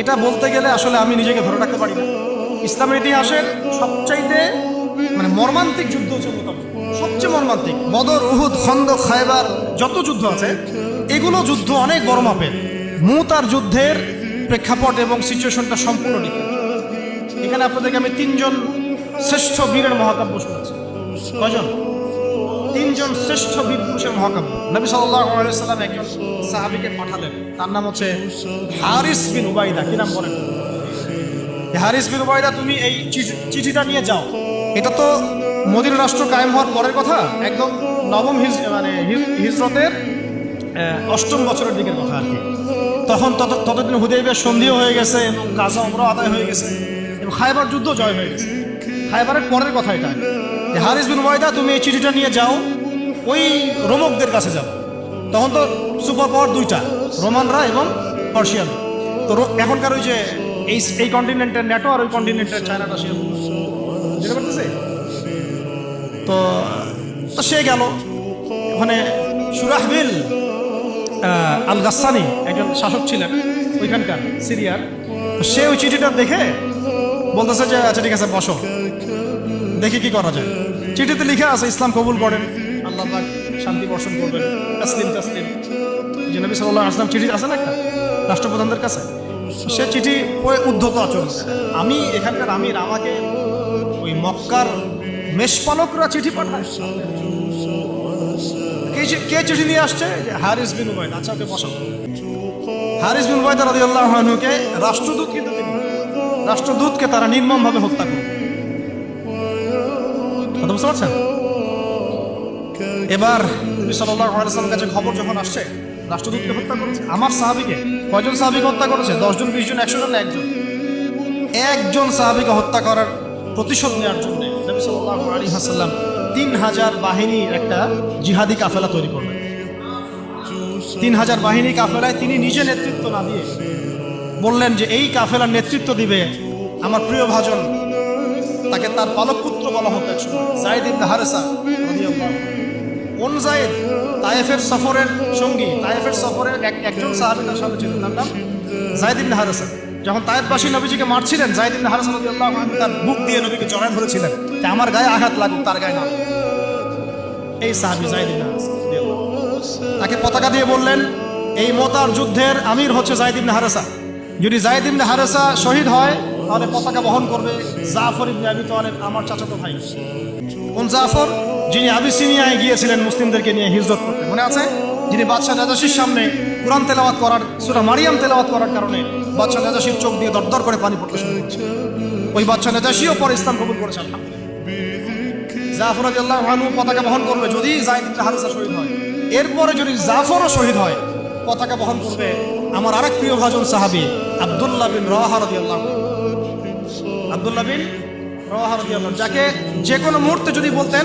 এটা বলতে গেলে আসলে আমি নিজেকে ধরে রাখতে পারি না। ইসলামের ইতিহাসের সবচাইতে মানে মর্মান্তিক যুদ্ধ হচ্ছে সবচেয়ে মর্মান্তিক, বদর, উহুদ, খন্দ, খায়বার, যত যুদ্ধ আছে, এগুলো যুদ্ধ অনেক বড় মাপের মুতার যুদ্ধের প্রেক্ষাপট এবং সিচুয়েশনটা সম্পূর্ণ ডিফারেন্ট এখানে আপনাদেরকে আমি তিনজন শ্রেষ্ঠ বীরের মহাকাব্য শোনাচ্ছি। কজন তিনজন শ্রেষ্ঠ পুরুষের মহাকাব্য। নবী সাল্লাম একজন সাহাবিকে পাঠালেন। তার নাম হচ্ছে হারিস বিন উবাইদা কি নাম বলেন? হারিস বিন উবাইদা তুমি এই চিঠি- চিঠিটা নিয়ে যাও। এটা তো মদিন রাষ্ট্র কায়েম হওয়ার পরের কথা। একদম নবম হিজ মানে হিজ- হিজরতের অষ্টম বছরের দিকের কথা আর কি। তখন তত, ততদিন হুদেবের সন্ধিও হয়ে গেছে এবং গাজা অমর আদায় হয়ে গেছে এবং খাইবার যুদ্ধ জয় হয়ে গেছে। খাইবারের পরের কথা এটা। হারিস বিন ওয়াইদা তুমি এই চিঠিটা নিয়ে যাও। ওই রোমকদের কাছে যাও তখন তো সুপার পাওয়ার দুইটা, রোমানরা এবং পার্সিয়ান। তো এখনকার ওই যে এই এই কন্টিনেন্টের ন্যাটো আর ওই কন্টিনেন্টের চায়না করতেছে তো তো সে গেল। ওখানে সুরাহবিল আল গাসানি একজন শাসক ছিলেন ওইখানকার সিরিয়ার। সে ওই চিঠিটা দেখে বলতেছে যে আচ্ছা ঠিক আছে, বসো। দেখি কি করা যায়। চিঠিতে লিখে আছে, ইসলাম কবুল করেন। শান্তি বর্ষণ করবেন। তাসলিম তাসলিম। যে নবী সাল্লাহ আসলাম চিঠি আছে না একটা? রাষ্ট্রপ্রধানদের কাছে? সে চিঠি ওই উদ্ধত আচরণ আমি এখানকার আমি আমাকে ওই মক্কার মেষপালকরা চিঠি পাঠায়। কে চিঠি নিয়ে আসছে? হারিস বিন উবাইদ আচ্ছা ওকে বসাও হারিস বিন উবাইদ রাদিয়াল্লাহু আনহুকে রাষ্ট্রদূত কিন্তু রাষ্ট্রদূতকে তারা নির্মমভাবে হত্যা করবে বুঝতে পারছেন? এবার নবী কাছে খবর যখন আসছে, রাষ্ট্রদূতকে হত্যা করেছে। আমার সাহাবীকে, কয়জন সাহাবীকে হত্যা করেছে? দশজন বিশ জন একশো জন একজন? একজন সাহাবীকে হত্যা করার প্রতিশোধ নেওয়ার জন্য আলাইহি ওয়াসাল্লাম তিন হাজার বাহিনীর একটা জিহাদি কাফেলা তৈরি করলেন। তিন হাজার বাহিনী কাফেলায় তিনি নিজে নেতৃত্ব না দিয়ে বললেন যে, এই কাফেলার নেতৃত্ব দিবে আমার প্রিয় ভাজন। তাকে তার পালক পুত্র বলা হতো একসময় হারেসা। কোন জায়েদ তায়েফের সফরের সঙ্গী, তায়েফের সফরের এক একজন সাহাবী তার সাথে ছিলেন। তার নাম জায়েদ ইবনে হারেসা যখন তায়েফবাসী নবীজিকে মারছিলেন, জায়েদ ইবনে তার বুক দিয়ে নবীকে জড়ায় ধরেছিলেন। যে আমার গায়ে আঘাত লাগুক, তার গায়ে না এই সাহাবী জায়েদ ইবনে হারেসা তাকে পতাকা দিয়ে বললেন, এই মোতার যুদ্ধের আমির হচ্ছে জায়েদ ইবনে হারেসা। যদি জায়েদ ইবনে হারেসা শহীদ হয়, তাহলে পতাকা বহন করবে জাফর ইবনে আবি তালেব, আমার চাচাতো ভাই। কোন জাফর? যিনি আবিসিনিয়ায় গিয়েছিলেন মুসলিমদেরকে নিয়ে হিজরত করতে। মনে আছে? যিনি বাদশাহ নাজাসির সামনে কোরআন তেলাওয়াত করার, সুরা মারিয়াম তেলাওয়াত করার কারণে বাদশাহ নাজাসির চোখ দিয়ে দরদর করে পানি পড়তে শুরু ওই বাদশাহ নাজাসিও পরে ইসলাম কবুল করেছে জাফর রাদিয়াল্লাহু আনহু পতাকা বহন করবে যদি জাইদ ইবনে হারিসা শহীদ হয়। এরপরে যদি জাফরও শহীদ হয়, পতাকা বহন করবে আমার আরেক প্রিয় ভাজন সাহাবী, আব্দুল্লাহ বিন রাওয়াহা রাদিয়াল্লাহু আনহু। আব্দুল্লাহ বিন রাওয়াহা রাদিয়াল্লাহু যাকে যে কোনো মুহূর্তে যদি বলতেন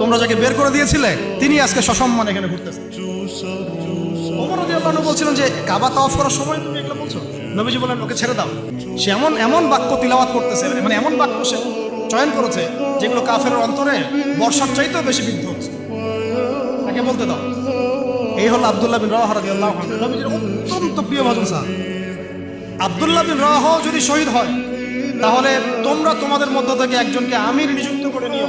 তোমরা যাকে বের করে দিয়েছিলে, তিনি আজকে সসম্মান এখানে ঘুরতেছেন বলছিলেন যে, কাবা তাওয়াফ করার সময় তুমি এগুলো বলছো? নবীজি বলেন ওকে ছেড়ে দাও। সে এমন এমন বাক্য করতেছে মানে এমন বাক্য সে চয়ন করেছে, যেগুলো কাফের অন্তরে বর্ষার বেশি বিদ্ধ হচ্ছে। তাকে বলতে দাও। এই হলো আব্দুল্লাহ বিন নবীজির অত্যন্ত প্রিয় ভাজন আব্দুল্লাহ বিন রাওয়াহ যদি শহীদ হয়, তাহলে তোমরা তোমাদের মধ্য থেকে একজনকে আমির নিযুক্ত করে নিও।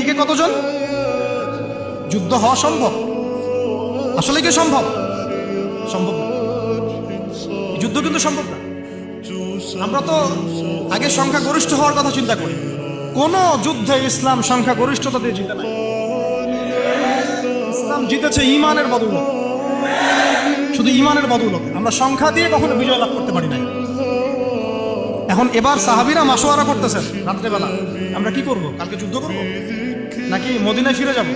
এদিকে কতজন? যুদ্ধ হওয়া সম্ভব? আসলে কি সম্ভব? সম্ভব না। যুদ্ধ কিন্তু সম্ভব না। আমরা তো আগে সংখ্যা গরিষ্ঠ হওয়ার কথা চিন্তা করি। কোন যুদ্ধে ইসলাম সংখ্যা গরিষ্ঠতা দিয়ে জিতে ইসলাম জিতেছে ইমানের বদৌলত। শুধু ইমানের বদৌলত। আমরা সংখ্যা দিয়ে কখনো বিজয় লাভ করতে পারি নাই। এখন এবার সাহাবিরা মাসোয়ারা করতেছেন রাত্রেবেলা। আমরা কি করব? কালকে যুদ্ধ করব? নাকি মদিনায় ফিরে যাব?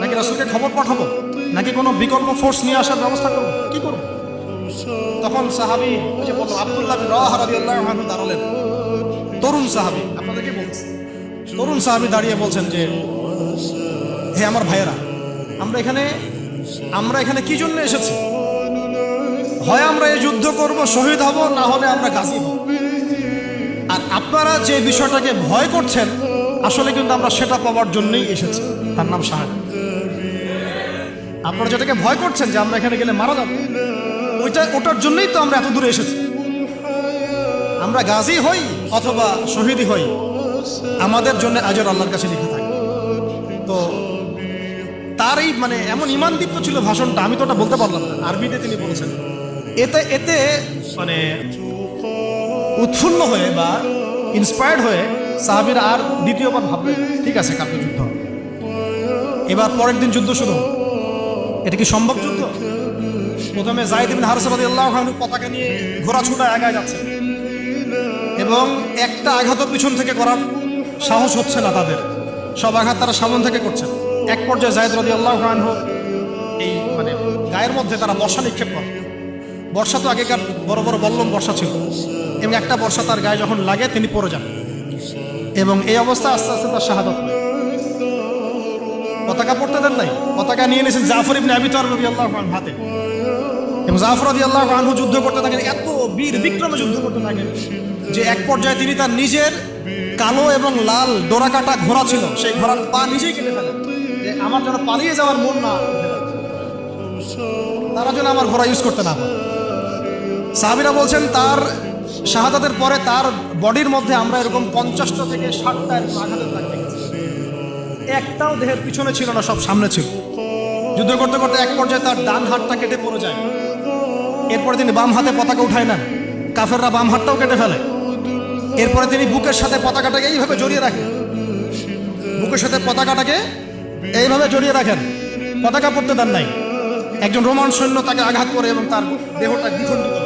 নাকি রাসুলকে খবর পাঠাবো? নাকি কোনো বিকল্প ফোর্স নিয়ে আসার ব্যবস্থা করব? কি করব? তখন সাহাবি যে বলল, আব্দুল্লাহ রাদিয়াল্লাহু দাঁড়ালেন। তরুণ সাহাবি, আপনাদেরকে বলছি, তরুণ সাহাবি দাঁড়িয়ে বলছেন যে, হে আমার ভাইয়েরা, আমরা এখানে আমরা এখানে কি জন্য এসেছি? হয় আমরা এই যুদ্ধ করব, শহীদ হব, না হলে আমরা হব। আর আপনারা যে বিষয়টাকে ভয় করছেন আসলে কিন্তু আমরা সেটা পাওয়ার জন্যই এসেছি। তার নাম শাহাদ। আপনারা যেটাকে ভয় করছেন যে আমরা এখানে গেলে মারা যাব, ওইটা ওটার জন্যই তো আমরা এত দূরে এসেছি। আমরা গাজী হই অথবা শহীদই হই, আমাদের জন্য আজর আল্লাহর কাছে লিখে থাকে। তো তার এই মানে এমন ইমান ইমানদীপ্ত ছিল ভাষণটা, আমি তো ওটা বলতে পারলাম না। আরবিতে তিনি বলেছেন, এতে এতে মানে উৎফুল্ল হয়ে বা ইন্সপায়ার্ড হয়ে সাহাবিরা আর দ্বিতীয়বার ভাবলেন ঠিক আছে, কালকে যুদ্ধ এবার পরের দিন যুদ্ধ শুরু এটা কি সম্ভব যুদ্ধ? প্রথমে জাহিদ ইবিন হারস রাদিয়াল্লাহু আনহু পতাকা নিয়ে ঘোড়া ছুটা এগায় যাচ্ছে। এবং একটা আঘাতও পিছন থেকে করার সাহস হচ্ছে না তাদের। সব আঘাত তারা সামন থেকে করছেন এক পর্যায়ে জাহিদ রাদিয়াল্লাহু আনহু এই মানে গায়ের মধ্যে তারা বর্ষা নিক্ষেপ করে। বর্ষা তো আগেকার বড় বড় বল্লম বর্ষা ছিল। এবং একটা বর্ষা তার গায়ে যখন লাগে তিনি পড়ে যান। এবং এই অবস্থা আস্তে আস্তে তার শাহাদত পতাকা পড়তে দেন নাই। পতাকা নিয়ে নিয়েছেন জাফর ইবনে আবি তালিব রাদিয়াল্লাহু আনহু হাতে। এবং জাফর আল্লাহ আনহু যুদ্ধ করতে থাকেন, এত বীর বিক্রমে যুদ্ধ করতে থাকেন যে এক পর্যায়ে তিনি তার নিজের কালো এবং লাল ডোরাকাটা ঘোড়া ছিল, সেই ঘোড়ার পা নিজেই কেটে ফেলেন। আমার যেন পালিয়ে যাওয়ার মন না তারা যেন আমার ঘোড়া ইউজ করতে না সাহাবিরা বলছেন, তার শাহাদাতের পরে তার বডির মধ্যে আমরা এরকম পঞ্চাশটা থেকে ষাটটা এরকম আঘাতের দাগ দেখেছি। একটাও দেহের পিছনে ছিল না, সব সামনে ছিল। যুদ্ধ করতে করতে এক পর্যায়ে তার ডান হাতটা কেটে পড়ে যায়। এরপরে তিনি বাম হাতে পতাকা উঠায় নেন। কাফেররা বাম হাতটাও কেটে ফেলে। এরপরে তিনি বুকের সাথে পতাকাটাকে এইভাবে জড়িয়ে রাখেন। বুকের সাথে পতাকাটাকে এইভাবে জড়িয়ে রাখেন। পতাকা পড়তে দেন নাই। একজন রোমান সৈন্য তাকে আঘাত করে এবং তার দেহটা দ্বিখণ্ডিত।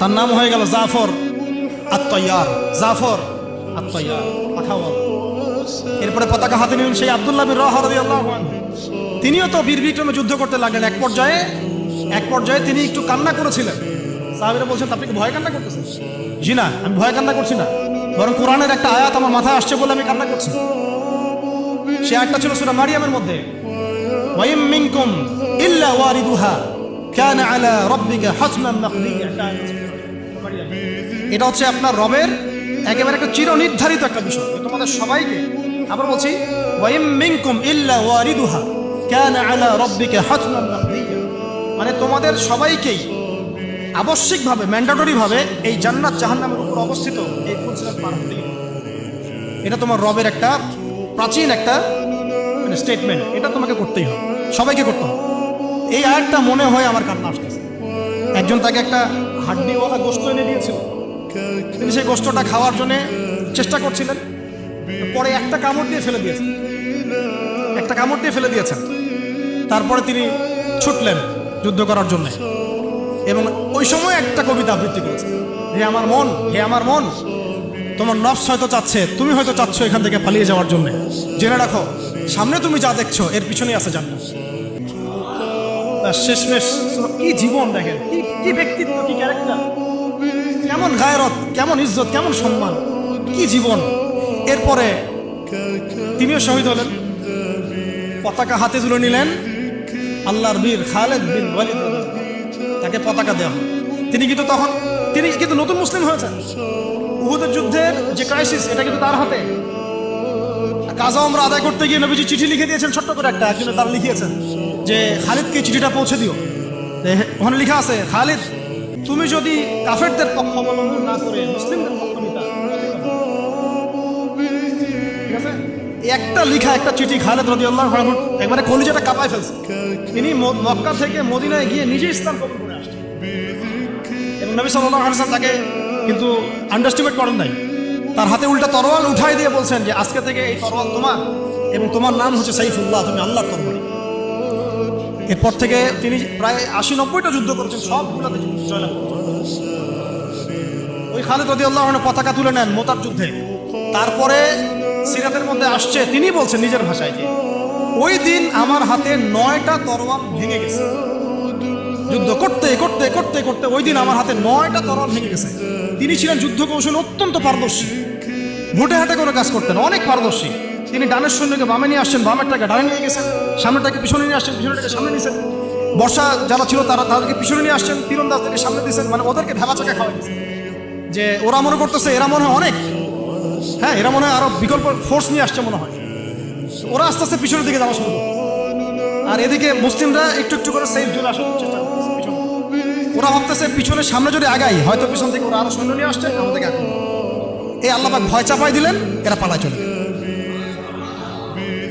তার নাম হয়ে গেল জাফর আত্ময়ার জাফর আত্ময়ার এরপরে পতাকা হাতে নিলেন সেই আব্দুল্লাহ বিন রাহ রাদিয়াল্লাহু আনহু। তিনিও তো বীর বিক্রমে যুদ্ধ করতে লাগলেন। এক পর্যায়ে এক পর্যায়ে তিনি একটু কান্না করেছিলেন। সাহাবিরা বলছেন আপনি ভয় কান্না করতেছেন? জি না, আমি ভয় কান্না করছি না। বরং কোরআনের একটা আয়াত আমার মাথায় আসছে বলে আমি কান্না করছি। সে একটা ছিল সুরা মারিয়ামের মধ্যে। ওয়াইম মিনকুম ইল্লা ওয়ারিদুহা, কানা আলা রাব্বিকা হাতমান মাকদিয়া এটা হচ্ছে আপনার রবের একেবারে একটা চিরনির্ধারিত একটা বিষয়। তোমাদের সবাইকে আবার বলছি ইল্লা ওয়ারিদুহা মানে তোমাদের সবাইকেই আবশ্যিকভাবে ম্যান্ডাটরি ভাবে এই জান্নাত জাহান্নামের উপর অবস্থিত এই এটা তোমার রবের একটা প্রাচীন একটা মানে স্টেটমেন্ট এটা তোমাকে করতেই হবে। সবাইকে করতে হবে। এই আয়াতটা মনে হয় আমার কান্না আসতেছে। একজন তাকে একটা হাড্ডিওয়ালা গোস্ত এনে দিয়েছিল। তিনি সেই গোস্তটা খাওয়ার জন্য চেষ্টা করছিলেন। পরে একটা কামড় দিয়ে ফেলে দিয়েছেন। একটা কামড় দিয়ে ফেলে দিয়েছেন। তারপরে তিনি ছুটলেন যুদ্ধ করার জন্য। এবং ওই সময় একটা কবিতা আবৃত্তি করেছেন। হে আমার মন, হে আমার মন, তোমার নফস হয়তো চাচ্ছে, তুমি হয়তো চাচ্ছ এখান থেকে পালিয়ে যাওয়ার জন্য। জেনে রাখো, সামনে তুমি যা দেখছ, এর পিছনেই আছে জান্নাত। তার শেষমেশ, কি জীবন দেখেন কি ব্যক্তিত্ব, কি কেমন গায়রত, কেমন ইজ্জত, কেমন সম্মান, কি জীবন? এরপরে তিনিও শহীদ হলেন। পতাকা হাতে তুলে নিলেন আল্লাহর বীর খালেদ বিন ওয়ালিদ। তাকে পতাকা দেওয়া। তিনি কিন্তু তখন, তিনি কিন্তু নতুন মুসলিম হয়েছেন। উহুদের যুদ্ধের যে ক্রাইসিস এটা কিন্তু তার হাতে। কাজা আমরা আদায় করতে গিয়ে নবীজি চিঠি লিখে দিয়েছেন ছোট্ট করে একটা, একজনে তারা লিখিয়েছেন যে, খালিদকে চিঠিটা পৌঁছে দিও। ওখানে লেখা আছে, খালিদ তুমি যদি কাফেরদের পক্ষ অবলম্বন না করে মুসলিমদের পক্ষ একটা লিখা, একটা চিঠি খালেদ রদি আল্লাহ একবারে কলিজাটা কাঁপায় ফেলছে। তিনি মক্কা থেকে মদিনায় গিয়ে নিজে ইসলাম কবুল করে আসছেন। এবং নবী সাল্লাহ তাকে কিন্তু আন্ডারস্টিমেট করেন নাই। তার হাতে উল্টা তরোয়াল উঠাই দিয়ে বলছেন যে, আজকে থেকে এই তরোয়াল তোমার এবং তোমার নাম হচ্ছে সাইফুল্লাহ, তুমি আল্লাহ তরবারি এরপর থেকে তিনি প্রায় আশি নব্বইটা যুদ্ধ করেছেন, সবগুলোতে ওই খালেদ রদি আল্লাহ পতাকা তুলে নেন মোতার যুদ্ধে। তারপরে সিরাতের মধ্যে আসছে, তিনি বলছেন নিজের ভাষায় যে, ওই দিন আমার হাতে নয়টা তরোয়াল ভেঙে গেছে। যুদ্ধ করতে করতে করতে করতে ওই দিন আমার হাতে নয়টা তরোয়াল ভেঙে গেছে। তিনি ছিলেন যুদ্ধ কৌশল অত্যন্ত পারদর্শী। ভোটে হাটে করে কাজ করতেন, অনেক পারদর্শী। তিনি ডানের সৈন্যকে বামে নিয়ে আসছেন বামেরটাকে ডানে নিয়ে গেছেন সামনেটাকে পিছনে নিয়ে আসছেন পিছনেটাকে সামনে নিয়েছেন। বর্ষা যারা ছিল তারা তাদেরকে পিছনে নিয়ে আসছেন, তীরন্দাজ থেকে সামনে দিয়েছেন মানে ওদেরকে ভেবা চাকা দিয়েছেন। যে ওরা মনে করতেছে, এরা মনে হয় অনেক। হ্যাঁ এরা মনে হয় আরও বিকল্প ফোর্স নিয়ে আসছে মনে হয়। ওরা আস্তে আস্তে পিছনের দিকে যাওয়া শুরু আর এদিকে মুসলিমরা একটু একটু করে সেফ জোনে আসার চেষ্টা ওরা ভাবতেছে পিছনে সামনে যদি আগাই, হয়তো পিছন থেকে ওরা আরও সৈন্য নিয়ে আসছে, আমাদেরকে এই আল্লাপাক ভয় চাপাই দিলেন, এরা পালায় চলে গেল।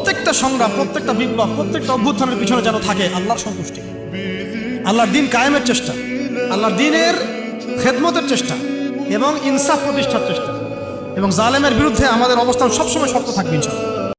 প্রত্যেকটা সংগ্রাম, প্রত্যেকটা বিপ্লব, প্রত্যেকটা অভ্যুত্থানের পিছনে যেন থাকে আল্লাহর সন্তুষ্টি। আল্লাহর দিন কায়েমের চেষ্টা, আল্লাহর দিনের খেদমতের চেষ্টা এবং ইনসাফ প্রতিষ্ঠার চেষ্টা। এবং জালেমের বিরুদ্ধে আমাদের অবস্থান সবসময় শক্ত থাকবে, ইনশাআল্লাহ।